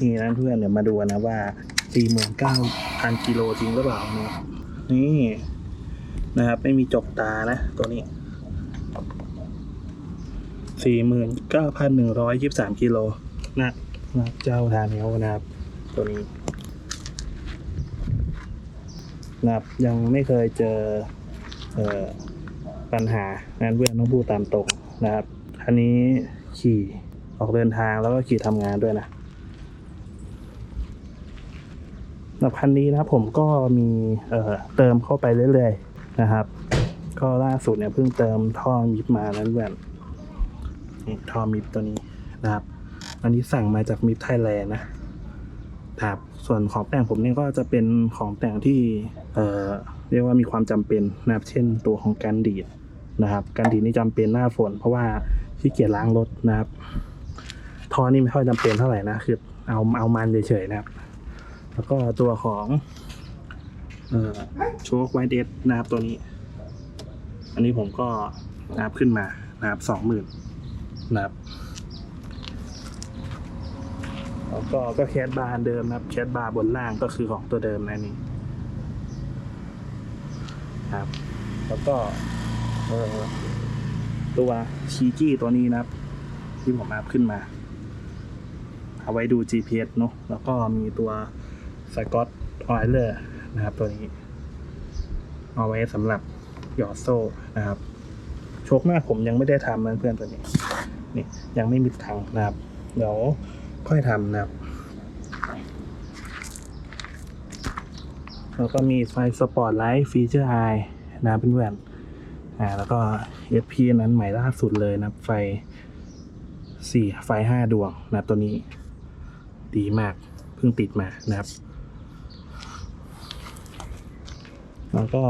นี่นะเพื่อนเดี๋ยวมาดูนะว่า49,000กิโลจริงหรือเปล่าเนี่ยนี่นะครับ ไม่มีจกตานะตัวนี้49,123กิโลนะนะเจ้าทานเนลนะครับ ตัวนี้นะครับยังไม่เคยเจอเอ่อปัญหานั้นเพื่อนต้องพูดตามตรงนะครับคันนี้ขี่ออกเดินทางแล้วก็ขี่ทำงานด้วยนะ สำหรับคันนี้นะครับผมก็มีเเติมเข้าไปเรื่อยๆนะครับ ก็ล่าสุดเนี่ยเพิ่งเติมท่อมิดมานั้นเพื่อนท่อมิดตัวนี้นะครับ อันนี้สั่งมาจากมิดไทยแลนด์นะครับส่วนของแต่งผมเนี่ยก็จะเป็นของแต่งที่เออเรียกว่ามีความจำเป็นนะครับ เช่นตัวของการดีดนะครับ การดีดนี่จำเป็นหน้าฝน เพราะว่าขี้เกียจล้างรถนะครับท่อนี่ไม่ค่อยจำเป็นเท่าไหร่นะคือเอาเอามันเฉยๆนะครับ แล้วก็ตัวของโชคไวเดสนะครับตัวนี้ อันนี้ผมก็นับขึ้นมานะครับสองหมื่นนะครับแล้วก็ก็แคสบาร์เดิมนะครับแคสบาร์บนล่างก็คือของตัวเดิมนะนี่ครับ แล้วก็ตัวชีจี้ตัวนี้นะครับ ที่ผมอัพขึ้นมา เอาไว้ดู GPS เนอะแล้วก็มีตัว สกอตออยเลอร์นะครับตัวนี้ เอาไว้สำหรับหยอดโซ่นะครับโชคหน้าผมยังไม่ได้ทำนะเพื่อนตัวนี้นี่ยังไม่มีถังนะครับ เดี๋ยวค่อยทำนะครับ แล้วก็มีไฟสปอร์ตไลท์ฟีเจอร์ไอนะเพื่อนๆอ่าแล้วก็ SP นั้นใหม่ล่าสุดเลยนะไฟสี่ไฟห้าดวงนะตัวนี้ ดีมาก เพิ่งติดมานะครับ แล้วก็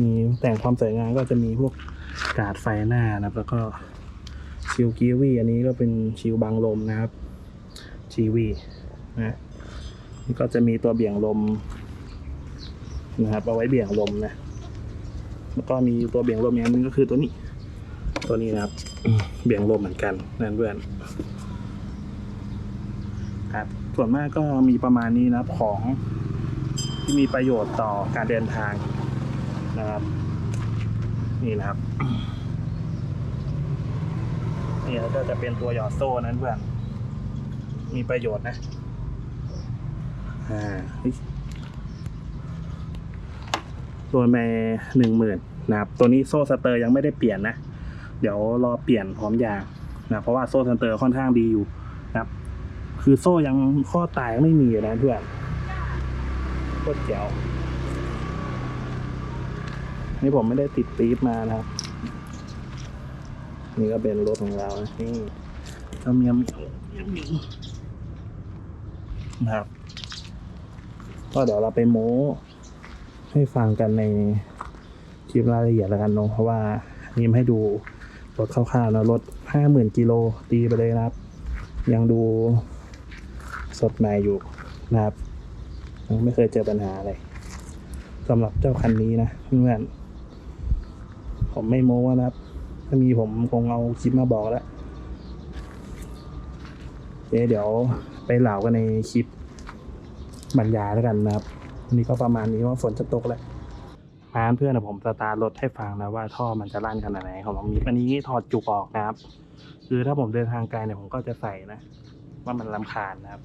มีแต่งความสวยงามก็จะมีพวกกาดไฟหน้านะครับ แล้วก็ชิลกีวีอันนี้ก็เป็นชิลบังลมนะครับชีวีนะนี่ก็จะมีตัวเบี่ยงลมนะครับ เอาไว้เบี่ยงลมนะ แล้วก็มีตัวเบี่ยงลมอย่างนึงก็คือตัวนี้ ตัวนี้นะครับ เบี่ยงลมเหมือนกันนั่นเพื่อนครับส่วนมากก็มีประมาณนี้นะครับของ ที่มีประโยชน์ต่อการเดินทางนะครับ นี่นะครับนี่ก็จะเป็นตัวหยอดโซ่นั้นเพื่อน มีประโยชน์นะอ่าตัวแม่หนึ่งหมื่นนะครับ ตัวนี้โซ่สเตอร์ยังไม่ได้เปลี่ยนนะ เดี๋ยวรอเปลี่ยนพร้อมยางนะเพราะว่าโซ่สเตอร์ค่อนข้างดีอยู่นะครับ คือโซ่ยังข้อตายไม่มีนะเพื่อน โคตรเจ๋วนี่ผมไม่ได้ติดปี๊บมานะครับ นี่ก็เป็นรถของเรานะนี่เจ้าเมียมเหมียวเมียมเมียวนะครับ ก็เดี๋ยวเราไปโม้ให้ฟังกันในคลิปรายละเอียดแล้วกันเนาะเพราะว่านี่มให้ดูรถคร่าวๆนะรถห้าหมื่นกิโลตีไปเลยนะครับ ยังดูสดใหม่อยู่นะครับ ไม่เคยเจอปัญหาอะไรสำหรับเจ้าคันนี้นะเพื่อนผมไม่โม้นะครับ ถ้ามีผมคงเอาคลิปมาบอกแล้วโอเเดี๋ยวไปเหล่ากันในคลิปบรรยายแล้วกันนะครับวันนี้ก็ประมาณนี้ว่าฝนจะตกแล้วมาเพื่อนนะผมสตาร์รถให้ฟังนะว่าท่อมันจะลั่นขนาดไหนของผมมีอันนี้ถอดจุกออกนะครับ คือถ้าผมเดินทางไกลเนี่ยผมก็จะใส่นะ ว่ามันลำคาญนะครับ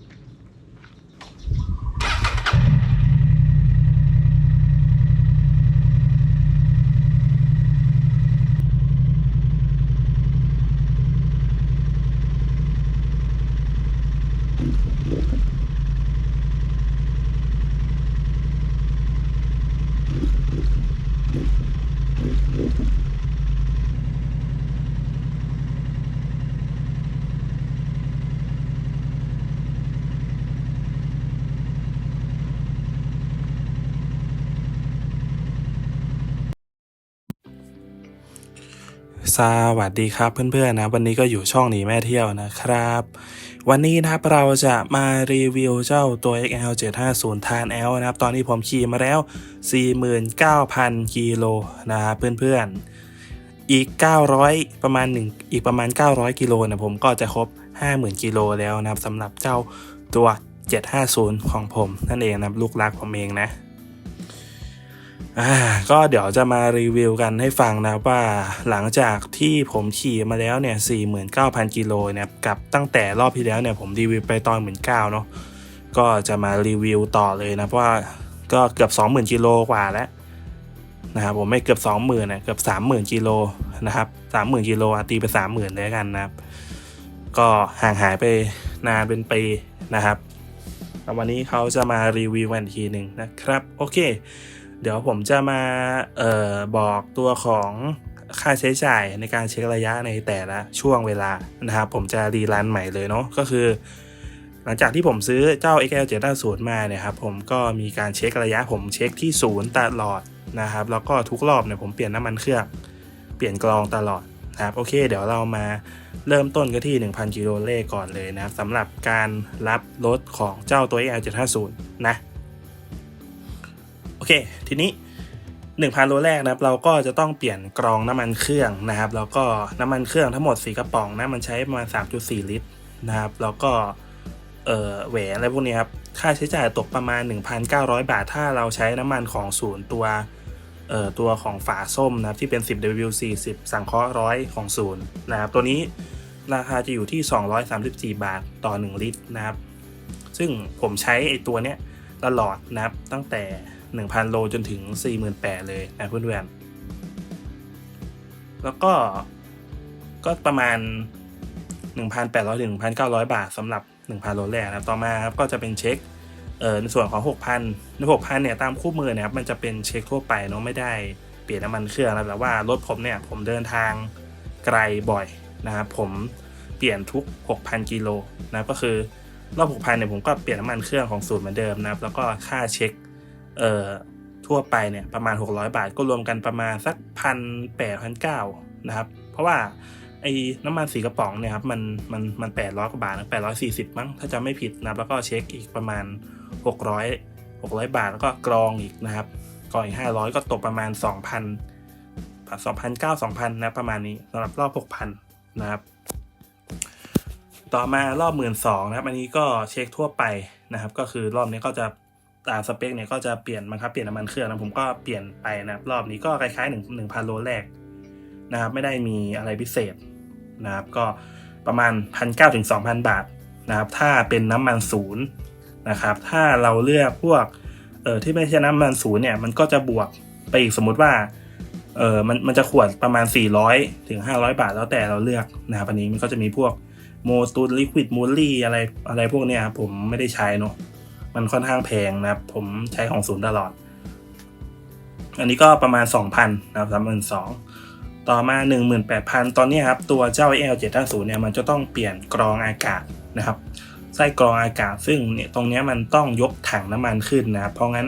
สวัสดีครับเพื่อนๆนะวันนี้ก็อยู่ช่องหนีแม่เที่ยวนะครับ วันนี้นะครับเราจะมารีวิวเจ้าตัว XL 750 ทาน L นะครับ ตอนนี้ผมขี่มาแล้ว 49,000 กิโลนะครับเพื่อนๆ อีก 900 ประมาณหนึ่งอีกประมาณ 900 กิโลนะผมก็จะครบ 50,000 กิโลแล้วนะครับสำหรับเจ้าตัว 750 ของผมนั่นเองนะลูกรักผมเองนะ อ่าก็เดี๋ยวจะมารีวิวกันให้ฟังนะว่าหลังจากที่ผมขี่มาแล้วเนี่ย49,000 กิโลเนี่ยกับตั้งแต่รอบที่แล้วเนี่ยผมรีวิวไปตอน 19,000เนาะก็จะมารีวิวต่อเลยนะเพราะว่าก็เกือบ 20,000 กิโลกว่าแล้วนะครับผมไม่เกือบ 20,000นะเกือบ 30,000 กิโลนะครับ 30,000 กิโลตีไป 30,000เลยกันนะครับ ก็ห่างหายไปนานเป็นปีนะครับวันนี้เขาจะมารีวิวกันอีกทีหนึ่งนะครับ โอเค เดี๋ยวผมจะมาออบอกตัวของค่าใช้จ่ายในการเช็คระยะในแต่ละช่วงเวลานะครับ ผมจะรีรันใหม่เลยเนาะก็คือ หลังจากที่ผมซื้อเจ้า XL 7 0มาเนี่ยครับผมก็มีการเช็คระยะ ผมเช็คที่ศูนย์ตลอดนะครับ แล้วก็ทุกรอบเนี่ยผมเปลี่ยนน้ำมันเครื่องเปลี่ยนกรองตลอดนะครับโอเค เดี๋ยวเรามาเริ่มต้นกันที่ 1,000 กิโลเลก่อนเลยนะครับสำหรับการรับรถของเจ้าตัว XL 750นะ เค ทีนี้ 1,000โลแรกนะครับ เราก็จะต้องเปลี่ยนกรองน้ำมันเครื่องนะครับ แล้วก็น้ำมันเครื่องทั้งหมด 4 กระป๋องนะมันใช้ประมาณ 3.4 ลิตรนะครับ แล้วก็เออแหวนอะไรพวกนี้ครับ ค่าใช้จ่ายตกประมาณ 1,900 บาท ถ้าเราใช้น้ำมันของศูนย์ตัวเอ่อตัวของฝาส้มนะครับที่เป็น 10W40 สังเคราะห์ร้อยของศูนย์นะครับตัวนี้ราคาจะอยู่ที่ 234 บาทต่อ 1 ลิตรนะครับ ซึ่งผมใช้ไอตัวเนี้ยตลอดนะครับตั้งแต่ 1,000 โลจนถึง 48,000 เลยนะเพื่อนๆ แล้วก็ก็ประมาณ 1,800ถึง1,900 บาทสำหรับ 1,000 โลแรกนะต่อมาครับก็จะเป็นเช็คเอ่อในส่วนของ 6,000ใน6,000 เนี่ยตามคู่มือเนะครับมันจะเป็นเช็คทั่วไปเนาะไม่ได้เปลี่ยนน้ำมันเครื่องนะแต่ว่ารถผมเนี่ยผมเดินทางไกลบ่อยนะครับผมเปลี่ยนทุก 6,000 กิโลนะก็คือรอบ 6,000 เนี่ยผมก็เปลี่ยนน้ำมันเครื่องของสูตรเหมือนเดิมนะครับ แล้วก็ค่าเช็ค เอ่อทั่วไปเนี่ยประมาณ 600 บาทก็รวมกันประมาณสักพันแปดพันเก้านะครับ เพราะว่าไอ้น้ำมันสีกระป๋องเนี่ยครับมันมันมันแปดร้อยกว่าบาทนะแปดร้อยสี่สิบมั้งถ้าจำไม่ผิดนะแล้วก็เช็คอีกประมาณหกร้อยหกร้อยบาทแล้วก็กรองอีกนะครับกรองอีกห้าร้อยก็ตกประมาณสองพันสองพันเก้าสองพันนะประมาณนี้สำหรับรอบหกพันนะครับ ต่อมารอบหมื่นสองนะครับ อันนี้ก็เช็คทั่วไปนะครับ ก็คือรอบนี้ก็จะ ตามสเปคเนี่ยก็จะเปลี่ยนบังคับเปลี่ยนน้ำมันเครื่องนะผมก็เปลี่ยนไปนะรอบนี้ก็คล้ายๆหนึ่งหนึ่งพันโลแรกนะครับไม่ได้มีอะไรพิเศษนะครับก็ประมาณพันเก้าถึงสองพันบาทนะครับถ้าเป็นน้ำมันศูนย์นะครับถ้าเราเลือกพวกเอ่อที่ไม่ใช่น้ำมันศูนย์เนี่ยมันก็จะบวกไปอีกสมมติว่าเออมันมันจะขวดประมาณ 400ถึง500 บาทแล้วแต่เราเลือกนะครับอันนี้มันก็จะมีพวกโมตูลิควิดมูลลี่อะไรอะไรพวกเนี้ยครับผมไม่ได้ใช้เนาะ มันค่อนข้างแพงนะครับ ผมใช้ของศูนย์ตลอด อันนี้ก็ประมาณ 2,000นะครับสามหมื่นสองต่อมา 18,000 ตอนนี้ครับตัวเจ้า L 7 5 0 เนี่ยมันจะต้องเปลี่ยนกรองอากาศนะครับไส้กรองอากาศซึ่งเนี่ยตรงนี้มันต้องยกถังน้ำมันขึ้นนะครับเพราะงั้น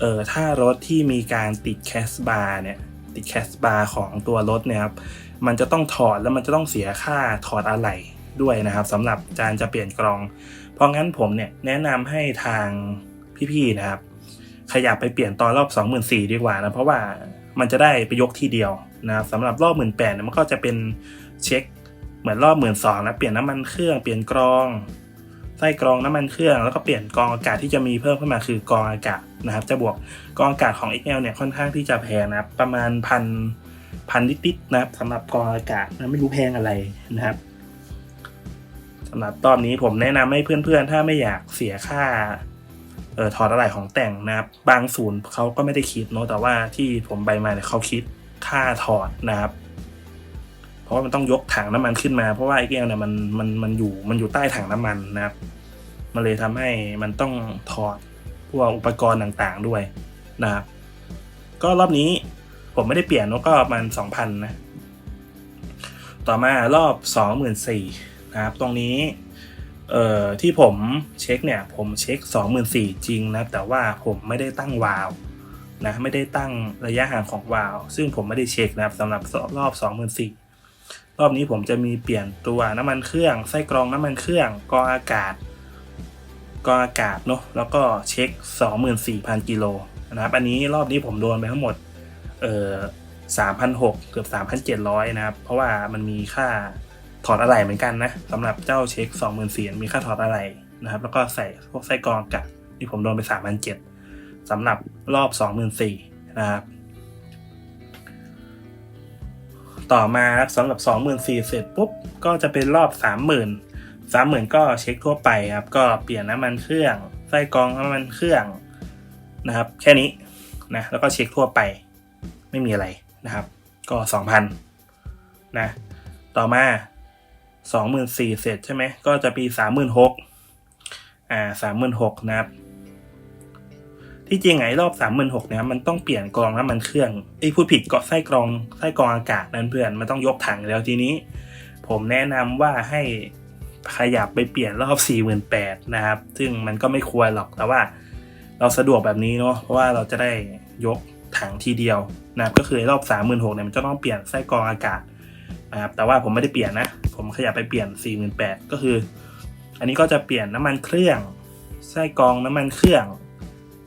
เออถ้ารถที่มีการติดแคสบาร์เนี่ยติดแคสบาร์ของตัวรถเนี่ยครับมันจะต้องถอดแล้วมันจะต้องเสียค่าถอดอะไหล่ด้วยนะครับสำหรับการจะเปลี่ยนกรอง เพราะงั้นผมเนี่ยแนะนำให้ทางพี่ๆนะครับ ขยับไปเปลี่ยนตอนรอบ 24,000ดีกว่านะ เพราะว่ามันจะได้ไปยกทีเดียวนะครับสำหรับรอบ 18,000เนี่ยมันก็จะเป็นเช็คเหมือนรอบ 12,000นะเปลี่ยนน้ำมันเครื่องเปลี่ยนกรองไส้กรองน้ำมันเครื่องแล้วก็เปลี่ยนกรองอากาศที่จะมีเพิ่มขึ้นมาคือกรองอากาศนะครับ จะบวกกรองอากาศของ XL เนี่ยค่อนข้างที่จะแพงนะครับประมาณพันพันนิดๆนะครับสำหรับกรองอากาศนะไม่รู้แพงอะไรนะครับ สำหรับตอนนี้ผมแนะนำให้เพื่อนๆ ถ้าไม่อยากเสียค่าเออถอดอะไรของแต่งนะครับบางศูนย์เขาก็ไม่ได้คิดเนอะแต่ว่าที่ผมไปมาเนี่ยเขาคิดค่าถอดนะครับ เพราะว่ามันต้องยกถังน้ำมันขึ้นมา เพราะว่าไอ้แก้วเนี่ยมันมันมันอยู่มันอยู่ใต้ถังน้ำมันนะครับ มันเลยทำให้มันต้องถอดพวกอุปกรณ์ต่างๆด้วยนะครับ ก็รอบนี้ผมไม่ได้เปลี่ยนเนอะก็ประมาณสองพันนะ ต่อมารอบสองหมื่นสี่ นะครับ ตรงนี้เอ่อที่ผมเช็คเนี่ยผมเช็ค 24,000จริงนะแต่ว่าผมไม่ได้ตั้งวาล์วนะไม่ได้ตั้งระยะห่างของวาล์วซึ่งผมไม่ได้เช็คนะครับสำหรับรอบ 24,000รอบนี้ผมจะมีเปลี่ยนตัวน้ำมันเครื่องไส้กรองน้ำมันเครื่องกองอากาศกองอากาศเนาะแล้วก็เช็ค 24,000กิโลนะครับอันนี้รอบนี้ผมโดนไปทั้งหมดเอ่อ3,600เกือบ3,700นะครับเพราะว่ามันมีค่า ถอดอะไหล่เหมือนกันนะสำหรับเจ้าเช็ค2 0 0 0 0มีค่าถอดอะไหล่นะครับ แล้วก็ใส่พวกไส้กรองกาศที่ผมโดนไป 3 7 0 0สำหรับรอบ 24,000นะครับ ต่อมาครับสำหรับ 24,000เสร็จปุ๊บ ก็จะเป็นรอบ 30,000 30,000 ก็เช็คทั่วไปครับ ก็เปลี่ยนน้ำมันเครื่อง ไส้กรองน้ำมันเครื่องนะครับ แค่นี้นะแล้วก็เช็คทั่วไปไม่มีอะไรนะครับ ก็ 2,000นะต่อมา 24,000เสร็จใช่ไหมก็จะปี36,000อ่า36,000นหกนะครับ ที่จริงไอ้รอบสามหมื่นหกเนี่ยมันต้องเปลี่ยนกรองน้ำมันเครื่องไอ้พูดผิดเกาะไส้กรองไส้กรองอากาศนั่นเพื่อนมันต้องยกถังแล้วทีนี้ ผมแนะนำว่าให้ขยับไปเปลี่ยนรอบสี่หมื่นแปดนะครับ ซึ่งมันก็ไม่ควรหรอกแต่ว่า เราสะดวกแบบนี้เนาะเพราะว่าเราจะได้ยกถังทีเดียวนะครับก็คือรอบสามหมื่นหกเนี่ยมันจะต้องเปลี่ยนไส้กรองอากาศ นะครับแต่ว่าผมไม่ได้เปลี่ยนนะ ผมขยับไปเปลี่ยนสี่หมื่นแปดก็คือ อันนี้ก็จะเปลี่ยนน้ำมันเครื่องไส้กรองน้ำมันเครื่อง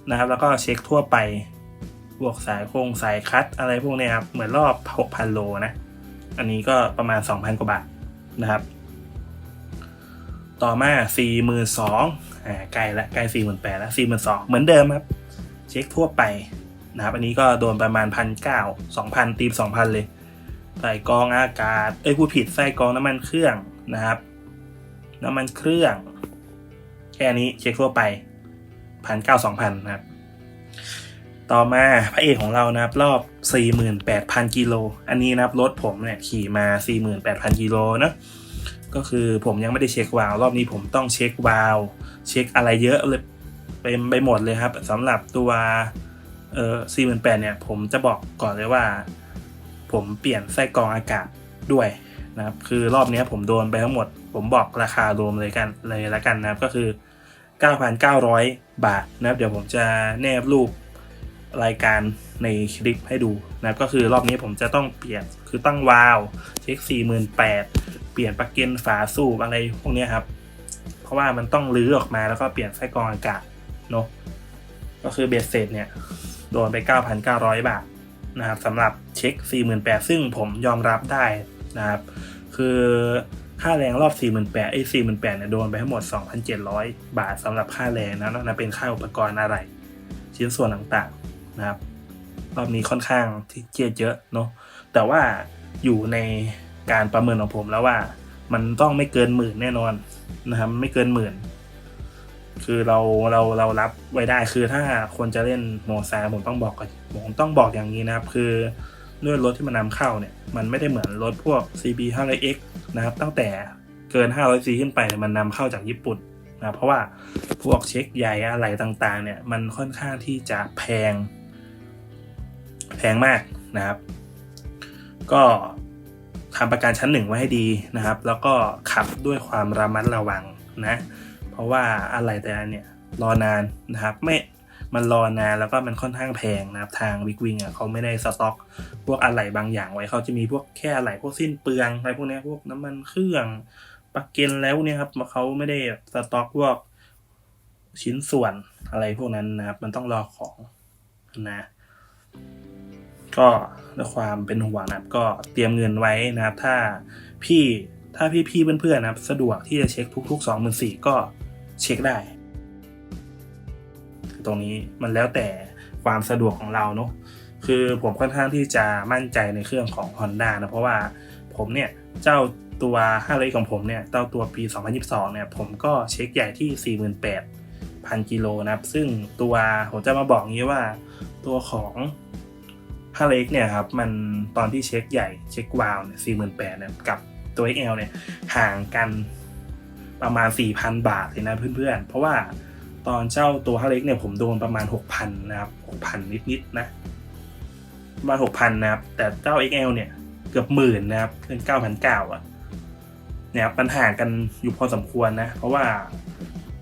นะครับ แล้วก็เช็คทั่วไปพวกสายโครงสายคัดอะไรพวกนี้ครับเหมือนรอบ 6,000 โลนะอันนี้ก็ประมาณ 2,000 กว่าบาทนะครับ ต่อมา 42,000อ่าใกล้ละใกล้48,000แล้ว42,000เหมือนเดิมครับ เช็คทั่วไปนะครับ อันนี้ก็โดนประมาณ 1,900 2,000ตีม2,000 เลย ใส่กรองอากาศ เอ้ยพูดผิดใส่กรองน้ำมันเครื่องนะครับ น้ำมันเครื่อง แค่นี้เช็คทั่วไปพันเก้าสองพันนะครับ ต่อมาพระเอกของเรานะครับ รอบ 48,000 กิโล อันนี้นะครับรถผมเนี่ยขี่มา 48,000 กิโลนะก็คือผมยังไม่ได้เช็ควาล์วรอบนี้ผมต้องเช็ควาล์วเช็คอะไรเยอะเลยเต็มไปหมดเลยครับสำหรับตัวเอ่อ48,000เนี่ย ผมจะบอกก่อนเลยว่า ผมเปลี่ยนไส้กรองอากาศด้วยนะครับคือรอบนี้ผมโดนไปทั้งหมด ผมบอกราคารวมเลยกันเลยละกันนะครับก็คือ 9,900 บาทนะครับ เดี๋ยวผมจะแนบรูปรายการในคลิปให้ดูนะครับก็คือรอบนี้ผมจะต้องเปลี่ยนคือตั้งวาล์วเช็ค 48,000 เปลี่ยนปลั๊กเกนฝาสูบอะไรพวกนี้ครับ เพราะว่ามันต้องรื้อออกมาแล้วก็เปลี่ยนไส้กรองอากาศเนาะก็คือเบสเซตเนี่ย โดนไป 9,900 บาท นะครับสำหรับเช็ค 48,000 ซึ่งผมยอมรับได้นะครับ คือค่าแรงรอบ 48,000ไอ้48,000เนี่ยโดนไปทั้งหมด 2,700 บาทสำหรับค่าแรงนะนอกนั้นเป็นค่าอุปกรณ์อะไร ชิ้นส่วนต่างๆนะครับ รอบนี้ค่อนข้างที่เจียดเยอะเนาะแต่ว่าอยู่ในการประเมินของผมแล้วว่า มันต้องไม่เกินหมื่นแน่นอนนะครับไม่เกินหมื่น คือเราเราเรารับไว้ได้คือถ้าคนจะเล่นโมซาผมต้องบอกก่อนผมต้องบอกอย่างนี้นะครับ คือด้วยรถที่มันนำเข้าเนี่ย มันไม่ได้เหมือนรถพวก CB 500X นะครับ ตั้งแต่เกิน 500ซีขึ้นไปเนี่ยมันนำเข้าจากญี่ปุ่นนะเพราะว่าพวกเช็คใหญ่อะไรต่างๆ เนี่ยมันค่อนข้างที่จะแพง แพงมากนะครับ ก็ทำประกันชั้นหนึ่งไว้ให้ดีนะครับ แล้วก็ขับด้วยความระมัดระวังนะ ราะว่าอะไรแต่ละเนี่ยรอนานนะครับไม่มันรอนานแล้วก็มันค่อนข้างแพงนะครับทางวิกวิงอะเขาไม่ได้สต็อก พวกอะไหล่บางอย่างไว้เขาจะมีพวกแค่อะไหล่พวกสิ้นเปลืองอะไรพวกนี้พวกน้ำมันเครื่องปักเกนแล้วเนี่ยครับเขาไม่ได้สต็อกพวกชิ้นส่วนอะไรพวกนั้นนะครับ มันต้องรอของนะ ก็ด้วยความเป็นห่วงนะครับ ก็เตรียมเงินไว้นะครับ ถ้าพี่ถ้าพี่พี่ๆเพื่อนๆนะครับ สะดวกที่จะเช็คทุกๆสองหมื่นสี่ก็ เช็คได้ ตรงนี้มันแล้วแต่ความสะดวกของเราเนาะคือผมค่อนข้างที่จะมั่นใจในเครื่องของ Honda นะ เพราะว่าผมเนี่ย เจ้าตัว5เลยของผมเนี่ยเจ้าตัวปี 2022 เนี่ย ผมก็เช็คใหญ่ที่ 48,000 กิโลนะครับ ซึ่งตัวผมจะมาบอกงี้ว่าตัวของ5เล็กเนี่ยครับ มันตอนที่เช็คใหญ่เช็ควาล์วเนี่ย48,000เนี่ยกับตัว XL เนี่ยห่างกัน ประมาณ 4,000 บาทเลยนะเพื่อนๆ เพราะว่าตอนเจ้าตัว5เล็กเนี่ยผมโดนประมาณ 6,000 นะครับ 6,000 นิดๆนะประมาณหกพันนะครับ แต่เจ้า XL เนี่ยเกือบหมื่นนะครับเป็นเก้าพันเก้าอะเนี่ยครับมันห่างกันอยู่พอสมควรนะ เพราะว่า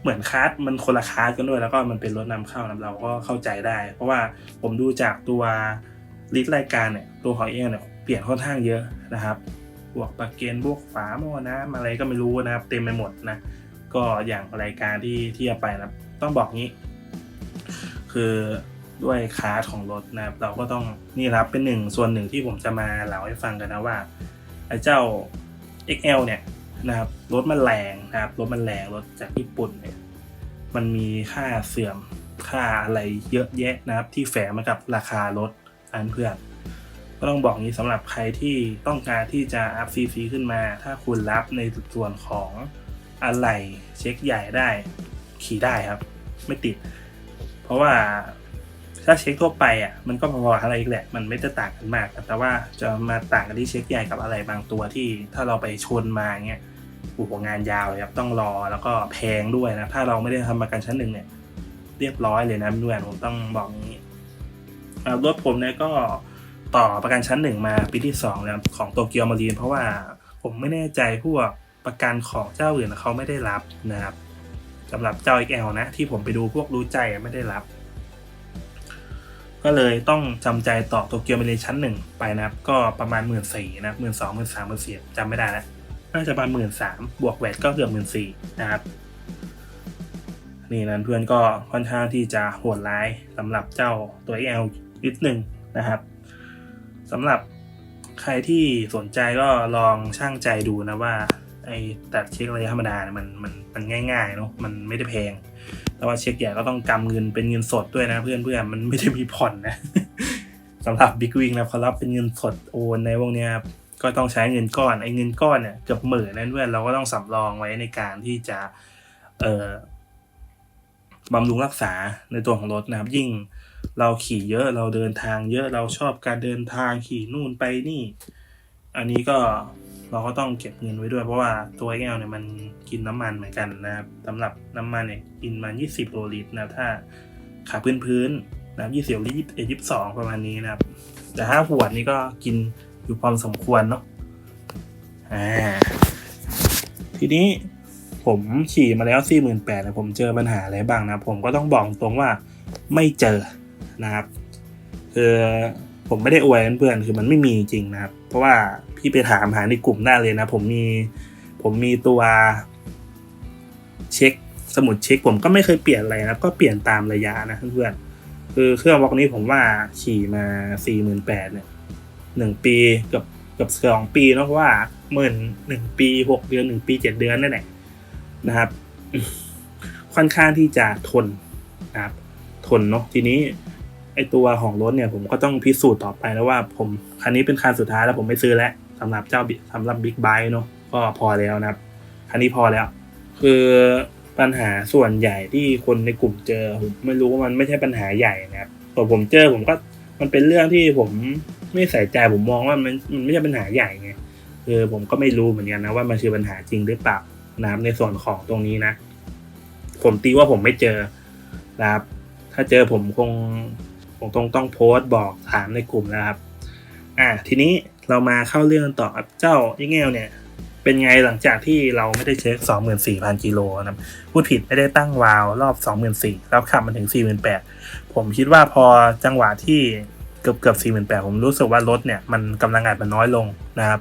เหมือนคาร์ดมันคนละคาร์ดกันด้วย แล้วก็มันเป็นรถนำเข้านะเราก็เข้าใจได้ เพราะว่าผมดูจากตัวลิสต์รายการเนี่ยตัวของ XL เนี่ยเปลี่ยนค่อนข้างเยอะนะครับ พวกปลักเกนพวกฝาหม้อน้ำอะไรก็ไม่รู้นะครับ เต็มไปหมดนะ ก็อย่างรายการที่ที่จะไปนะต้องบอกงี้ คือด้วยคาร์ของรถนะครับ เราก็ต้องนี่ครับเป็นหนึ่งส่วนหนึ่งที่ผมจะมาเล่าให้ฟังกันนะว่าไอ้เจ้า XL เนี่ยนะครับรถมันแรงนะครับรถมันแรงรถจากญี่ปุ่นเนี่ยมันมีค่าเสื่อมค่าอะไรเยอะแยะนะครับ ที่แฝงมากับราคารถอันเพื่อน ก็ต้องบอกนี้สำหรับใครที่ต้องการที่จะอัพซีซีขึ้นมา ถ้าคุณรับในส่วนของอะไหล่เช็คใหญ่ได้ ขี่ได้ครับ ไม่ติด เพราะว่าถ้าเช็คทั่วไปอะมันก็พอๆอะไรอีกแหละ มันไม่ได้ต่างกันมาก แต่ว่าจะมาต่างกันที่เช็คใหญ่กับอะไรบางตัวที่ถ้าเราไปชนมาเงี้ยโอ้โหงานยาวเลยครับต้องรอแล้วก็แพงด้วยนะ ถ้าเราไม่ได้ทำประกันชั้นหนึ่งเนี่ย เรียบร้อยเลยนะเพื่อนผมต้องบอกอย่างนี้อ่ารถผมเนี่ยก็ ต่อประกันชั้นหนึ่งมาปีที่สองแล้วของโตเกียวมารีนเพราะว่าผมไม่แน่ใจพวกประกันของเจ้าอื่นเขาไม่ได้รับนะครับสำหรับเจ้า XL นะ ที่ผมไปดูพวกรู้ใจไม่ได้รับ ก็เลยต้องจำใจต่อโตเกียวมารีนชั้นหนึ่งไปนะครับ ก็ประมาณหมื่นสี่นะหมื่นสองหมื่นสามหมื่นสี่จำไม่ได้แล้วน่าจะประมาณหมื่นสามบวกแวดก็เกือบหมื่นสี่นะครับนี่นั้นเพื่อนก็ค่อนข้างที่จะโหดร้ายสำหรับเจ้าตัว L นิดหนึ่งนะครับ สำหรับใครที่สนใจก็ลองช่างใจดูนะว่า ไอ้ตัดเช็คระยะธรรมดาเนี่ยมันมันมันง่ายๆเนาะมันไม่ได้แพง แต่ว่าเช็คใหญ่ก็ต้องกำเงินเป็นเงินสดด้วยนะเพื่อนเพื่อนมันไม่ได้มีผ่อนนะสำหรับบิ๊กวิงนะเขารับเป็นเงินสดโอนในพวกเนี้ยครับก็ต้องใช้เงินก้อนไอ้เงินก้อนเนี่ยเกือบหมื่นนั่นเพื่อนเราก็ต้องสำรองไว้ในการที่จะเอ่อบำรุงรักษาในตัวของรถนะครับ ยิ่ง เราขี่เยอะเราเดินทางเยอะเราชอบการเดินทางขี่นู่นไปนี่ อันนี้ก็เราก็ต้องเก็บเงินไว้ด้วย เพราะว่าตัวแก้วเนี่ยมันกินน้ำมันเหมือนกันนะครับสำหรับน้ำมันเนี่ยกินมา 20โลลิตรนะถ้าขาพื้นพื้นๆนะครับ20ลิตรยี่สิบสองประมาณนี้นะครับ แต่ถ้าขวดนี่ก็กินอยู่พอสมควรเนาะอ่าทีนี้ผมขี่มาแล้ว48,000เนี่ยผมเจอปัญหาอะไรบ้างนะ ผมก็ต้องบอกตรงว่าไม่เจอ นะครับ คือผมไม่ได้อวยเพื่อนๆคือมันไม่มีจริงนะครับ เพราะว่าพี่ไปถามหาในกลุ่มได้เลยนะ ผมมีผมมีตัวเช็คสมุดเช็ค ผมก็ไม่เคยเปลี่ยนอะไรนะก็เปลี่ยนตามระยะนะเพื่อนๆคือเครื่องวอกนี้ผมว่าขี่มา48,000เนี่ยหนึ่งปีเกับเกับสองปีเนอะเพราะว่าหมื่นหนึ่งปีหกเดือนหนึ่งปีเจ็ดเดือนนั่นแหละนะครับ ค่อนข้างที่จะทนนะครับทนเนาะทีนี้ อตัวของรถเนี่ยผมก็ต้องพิสูจน์ต่อไปแล้วว่า ผมคันนี้เป็นคันสุดท้ายแล้วผมไม่ซื้อแล้วสำหรับเจ้าสำหรับบิ๊กไบค์เนาะก็พอแล้วนะครับ คันนี้พอแล้ว คือปัญหาส่วนใหญ่ที่คนในกลุ่มเจอผมไม่รู้ว่ามันไม่ใช่ปัญหาใหญ่นะครับแต่ผมเจอผมก็มันเป็นเรื่องที่ผมไม่ใส่ใจผมมองว่ามันมันไม่ใช่ปัญหาใหญ่ไงคือผมก็ไม่รู้เหมือนกันนะว่ามันคือปัญหาจริงหรือเปล่านะครับในส่วนของตรงนี้นะ ผมตีว่าผมไม่เจอนะครับ ถ้าเจอผมคง คงต้องต้องโพสต์บอกถามในกลุ่มนะครับ อ่าทีนี้เรามาเข้าเรื่องต่อกับเจ้าอีเงลเนี่ย เป็นไงหลังจากที่เราไม่ได้เช็ค 24,000 กิโลนะครับพูดผิดไม่ได้ตั้งวาล์วรอบ 24,000แล้วขับมาถึง 48,000 ผมคิดว่าพอจังหวะที่เกือบเกือบ48,000 ผมรู้สึกว่ารถเนี่ยมันกำลังอัดมันน้อยลงนะครับ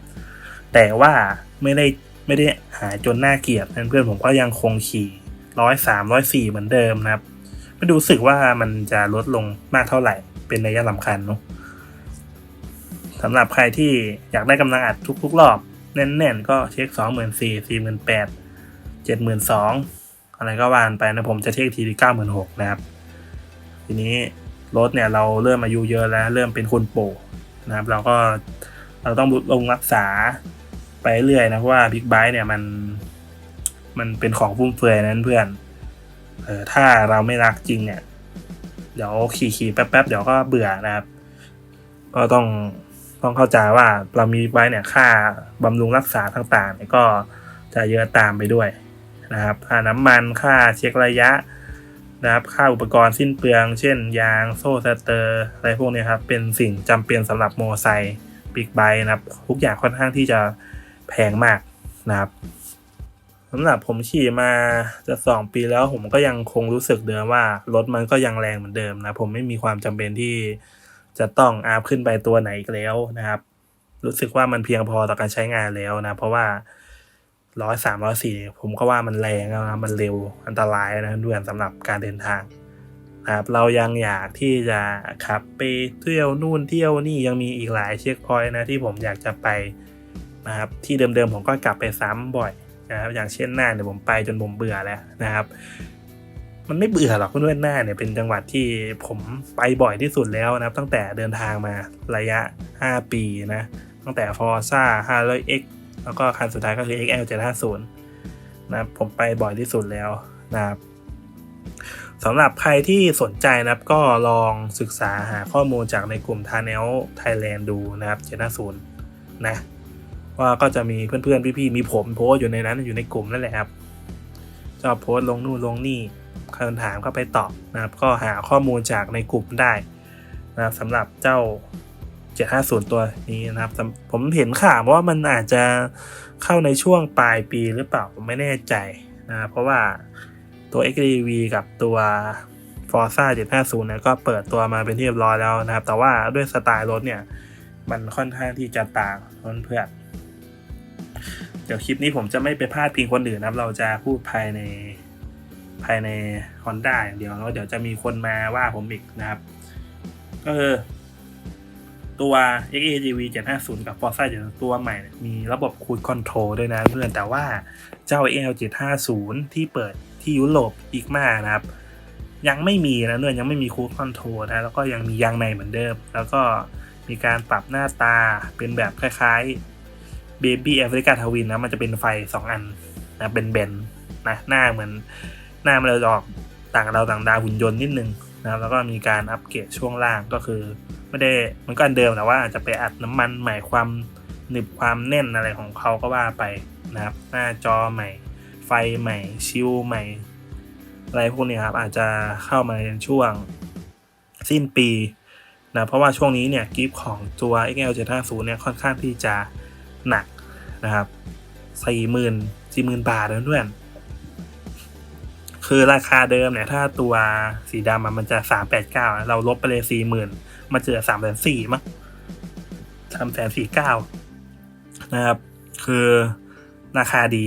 แต่ว่าไม่ได้ไม่ได้หายจนหน่าเกลียดเพื่อนผมก็ยังคงขี่ร้อยสามร้อยสี่เหมือนเดิมนะครับ ไม่รู้สึกว่ามันจะลดลงมากเท่าไหร่ เป็นระยะสำคัญเนาะสำหรับใครที่อยากได้กำลังอัดทุกๆรอบ แน่นๆ ก็เช็คสองหมื่นสี่สี่หมื่นแปดเจ็ดหมื่นสองอะไรก็วานไปนะผมจะเช็คทีที่เก้าหมื่นหกนะครับ ทีนี้รถเนี่ยเราเริ่มอายุเยอะแล้ว เริ่มเป็นคนโปรนะครับ เราก็เราต้องลงรักษาไปเรื่อยนะเพราะว่าบิ๊กไบค์เนี่ยมัน มันเป็นของฟุ่มเฟือยนั้นเพื่อน เออถ้าเราไม่รักจริงเนี่ย เดี๋ยวขี่ขี่ๆแป๊บๆเดี๋ยวก็เบื่อนะครับ ก็ต้องต้องเข้าใจว่าเรามีไบค์เนี่ยค่าบำรุงรักษาต่างๆเนี่ยก็จะเยอะตามไปด้วยนะครับค่าน้ำมันค่าเช็คระยะนะครับค่าอุปกรณ์สิ้นเปลือง เช่น ยางโซ่สเตอร์อะไรพวกนี้ครับ เป็นสิ่งจำเป็นสำหรับโมอไซค์บิ๊กไบค์นะครับ ทุกอย่างค่อนข้างที่จะแพงมากนะครับ สำหรับผมขี่มาจะสองปีแล้วผมก็ยังคงรู้สึกเดิมว่ารถมันก็ยังแรงเหมือนเดิมนะ ผมไม่มีความจำเป็นที่จะต้องอาพขึ้นไปตัวไหนอีกแล้วนะครับ รู้สึกว่ามันเพียงพอต่อการใช้งานแล้วนะ เพราะว่าร้อยสามร้อยสี่ผมก็ว่ามันแรงแล้วนะมันเร็วอันตรายนะด้วยสำหรับการเดินทางนะครับเรายังอยากที่จะขับไปเที่ยวนู่นเที่ยวนี่ยังมีอีกหลายเช็คพอยต์นะที่ผมอยากจะไปนะครับที่เดิมๆผมก็กลับไปซ้ำบ่อย นะครับอย่างเช่นน่านเนี่ยผมไปจนผมเบื่อแล้วนะครับ มันไม่เบื่อหรอกเพื่อนๆน่านเนี่ยเป็นจังหวัดที่ผมไปบ่อยที่สุดแล้วนะครับ ตั้งแต่เดินทางมาระยะ 5 ปีนะตั้งแต่ Forza 500X แล้วก็คันสุดท้ายก็คือ XL 750นะครับผมไปบ่อยที่สุดแล้วนะครับสำหรับใครที่สนใจนะครับก็ลองศึกษาหาข้อมูลจากในกลุ่ม t a n e l Thailand ดูนะครับ 750 นะ ว่าก็จะมีเพื่อนๆพี่ๆมีผมโพสอยู่ในนั้นอยู่ในกลุ่มนั่นแหละครับจะโพสลงนู่นลงนี่คำถามก็ไปตอบนะครับ ก็หาข้อมูลจากในกลุ่มได้นะครับสำหรับเจ้า 750 ตัวนี้นะครับ ผมเห็นข่าวว่ามันอาจจะเข้าในช่วงปลายปีหรือเปล่าผมไม่แน่ใจนะเพราะว่าตัว XDV กับตัว Forza 750เนี่ยก็เปิดตัวมาเป็นที่เรียบร้อยแล้วนะครับ แต่ว่าด้วยสไตล์รถเนี่ย มันค่อนข้างที่จะต่างเพื่อน เดี๋ยวคลิปนี้ผมจะไม่ไปพาดพิงคนอื่นนะครับ เราจะพูดภายในภายใน Honda อย่างเดียวแล้วเดี๋ยวจะมีคนมาว่าผมอีกนะครับ ก็คือตัว XAGV 750 กับ Forza 7ตัวใหม่เนี่ยมีระบบ Cruise Control ด้วยนะเพื่อนแต่ว่าเจ้า AL 750ที่เปิดที่ยุโรปอีกมานะครับ ยังไม่มีนะเนื่อนยังไม่มี Cruise Control นะแล้วก็ยังมียางในเหมือนเดิม แล้วก็มีการปรับหน้าตาเป็นแบบคล้ายๆ Baby Africa Twin นนะมันจะเป็นไฟ2อันนะเป็นเบนนะหน้าเหมือนหน้ามันจะออกต่างเราต่างดาวหุ่นยนต์นิดนึงนะครับแล้วก็มีการอัปเกรดช่วงล่างก็คือ ไม่ได้มันก็อันเดิมแต่ว่าอาจจะไปอัดน้ำมันใหม่ความหนึบความแน่นอะไรของเขาก็ว่าไปนะครับ หน้าจอใหม่ ไฟใหม่ ชิลใหม่ อะไรพวกนี้ครับ อาจจะเข้ามาในช่วงสิ้นปีนะเพราะว่าช่วงนี้เนี่ยกิฟของตัว XL 750 เนี่ยค่อนข้างที่จะ หนักนะครับสี่หมื่นสี่หมื่นบาทนะเพื่อนคือราคาเดิมเนี่ย ถ้าตัวสีดำมันจะสามแปดเก้าเราลบไปเลยสี่หมื่นมาเจอสามแสนสี่มั้งสามแสนสี่เก้านะครับ คือราคาดี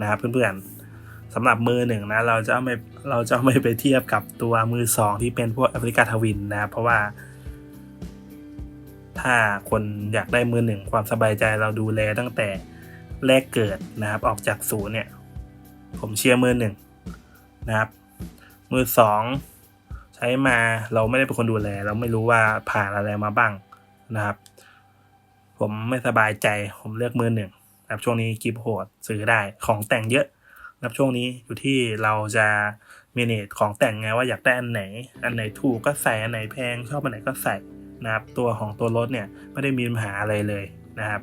นะครับเพื่อนๆสำหรับมือหนึ่งนะ เราจะไม่เราจะไม่ไปเทียบกับตัวมือสองที่เป็นพวกแอฟริกาทวินนะ เพราะว่า ถ้าคนอยากได้มือหนึ่งความสบายใจเราดูแลตั้งแต่แรกเกิดนะครับ ออกจากศูนย์เนี่ย ผมเชียร์มือหนึ่งนะครับ มือสองใช้มาเราไม่ได้เป็นคนดูแล เราไม่รู้ว่าผ่านอะไรมาบ้างนะครับ ผมไม่สบายใจผมเลือกมือหนึ่งนะครับช่วงนี้กิฟโหดซื้อได้ของแต่งเยอะนะครับช่วงนี้อยู่ที่เราจะเมเนจของแต่งไงว่าอยากได้อันไหน อันไหนถูกก็ใส่อันไหนแพงชอบอันไหนก็ใส่ นะครับตัวของตัวรถเนี่ยไม่ได้มีปัญหาอะไรเลยนะครับ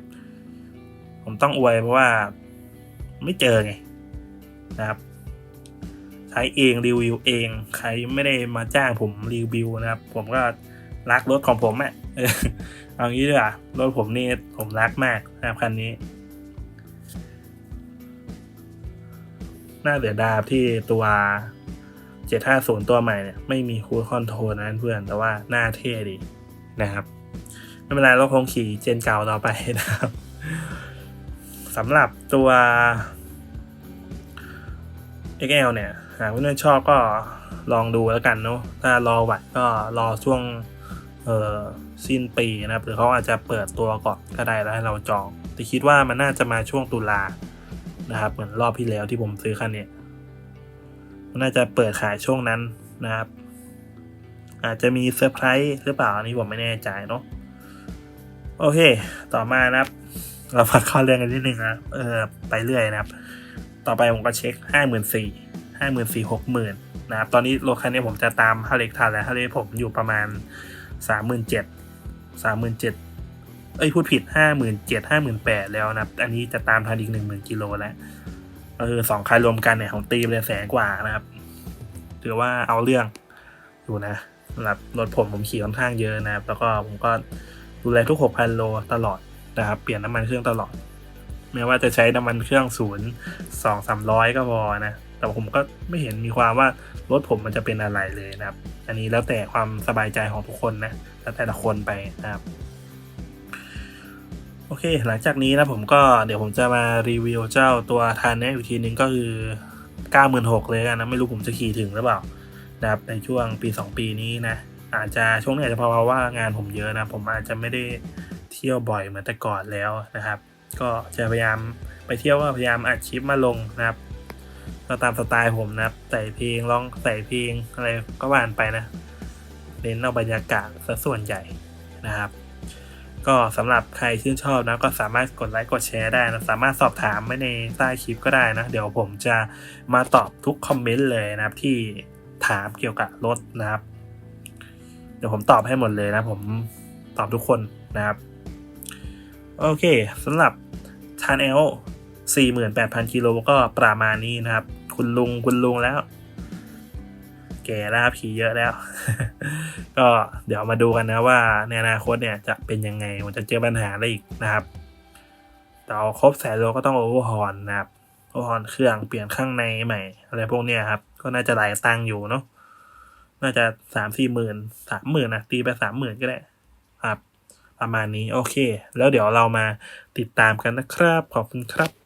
ผมต้องอวยเพราะว่าไม่เจอไงนะครับใช้เองรีวิวเอง ใครไม่ได้มาจ้างผมรีวิวนะครับ ผมก็รักรถของผมอะ่ะเอางี้ดีกว่ารถผมนี่ผมรักมากนะครับคันนี้น่าเดือดาบที่ตัว 750 ตัวใหม่เนี่ย ไม่มีคูลคอนโทรลนะเพื่อน แต่ว่าหน้าเท่ดี นะครับ ไม่เป็นไรเราคงขี่เจนเก่าต่อไปนะครับสำหรับตัว XL เนี่ยหากเพื่อนชอบก็ลองดูแล้วกันเนาะถ้ารอวัดก็รอช่วงเออสิ้นปีนะครับหรือเขาอาจจะเปิดตัวก่อนก็ได้แล้วให้เราจอง แต่คิดว่ามันน่าจะมาช่วงตุลานะครับเหมือนรอบที่แล้วที่ผมซื้อคันเนี้ยมันน่าจะเปิดขายช่วงนั้นนะครับ อาจจะมีเซอร์ไพรส์หรือเปล่าอันนี้ผมไม่แน่ใจเนาะโอเค ต่อมานะครับ เราพักเข้าเรื่องกันนิดนึงนะเออไปเรื่อยนะครับ ต่อไปผมก็เช็คห้าหมื่นสี่ห้าหมื่นสี่หกหมื่นนะครับ ตอนนี้รถคันนี้ผมจะตามฮาเล็กทันแล้วฮาเล็กผมอยู่ประมาณสามหมื่นเจ็ดสามหมื่นเจ็ดเอ้ยพูดผิดห้าหมื่นเจ็ดห้าหมื่นแปดแล้วนะอันนี้จะตามทันอีกหนึ่งหมื่นกิโลแล้วเออสองคันรวมกันเนี่ยของตีไปเลยแสนกว่านะครับ ถือว่าเอาเรื่องอยู่นะ สำหรับรถผมผมขี่ค่อนข้างเยอะนะครับ แล้วก็ผมก็ดูแลทุกหกพันโลตลอดนะครับ เปลี่ยนน้ำมันเครื่องตลอด ไม่ว่าจะใช้น้ำมันเครื่องศูนย์สองสามร้อยก็พอนะ แต่ผมก็ไม่เห็นมีความว่ารถผมมันจะเป็นอะไรเลยนะครับ อันนี้แล้วแต่ความสบายใจของทุกคนนะแล้วแต่ละคนไปนะครับโอเค หลังจากนี้นะผมก็เดี๋ยวผมจะมารีวิวเจ้าตัวทานเนี้อีกทีนึงก็คือ 96,000เลยกันนะ ไม่รู้ผมจะขี่ถึงหรือเปล่า นะครับในช่วงปี 2 ปีนี้นะอาจจะช่วงนี้อาจจะเพราะว่างานผมเยอะนะ ผมอาจจะไม่ได้เที่ยวบ่อยเหมือนแต่ก่อนแล้วนะครับ ก็จะพยายามไปเที่ยวก็พยายามอัดคลิปมาลงนะครับก็ตามสไตล์ผมนะครับ ใส่เพลงร้องใส่เพลงอะไรก็ว่านไปนะเน้นเอาบรรยากาศซะส่วนใหญ่นะครับ ก็สำหรับใครชื่นชอบนะก็สามารถกดไลค์กดแชร์ได้นะสามารถสอบถามไว้ในใต้คลิปก็ได้นะ เดี๋ยวผมจะมาตอบทุกคอมเมนต์เลยนะครับที่ ถามเกี่ยวกับรถนะครับ เดี๋ยวผมตอบให้หมดเลยนะ ผมตอบทุกคนนะครับ โอเคสำหรับชานเอล48,000กิโลก็ประมาณนี้นะครับ คุณลุงคุณลุงแล้ว แก่แล้วครับขี่เยอะแล้ว ก็เดี๋ยวมาดูกันนะว่าในอนาคตเนี่ยจะเป็นยังไงมันจะเจอปัญหาอะไรอีกนะครับแต่เอาครบแสนโลก็ต้องโอเวอร์ฮอนนะครับ โอเวอร์ฮอนเครื่องเปลี่ยนข้างในใหม่ อะไรพวกเนี้ยครับ ก็น่าจะหลายตังค์อยู่เนาะน่าจะสามสี่หมื่นสามหมื่นนะตีไปสามหมื่นก็ได้ครับ ประมาณนี้โอเค แล้วเดี๋ยวเรามาติดตามกันนะครับ ขอบคุณครับ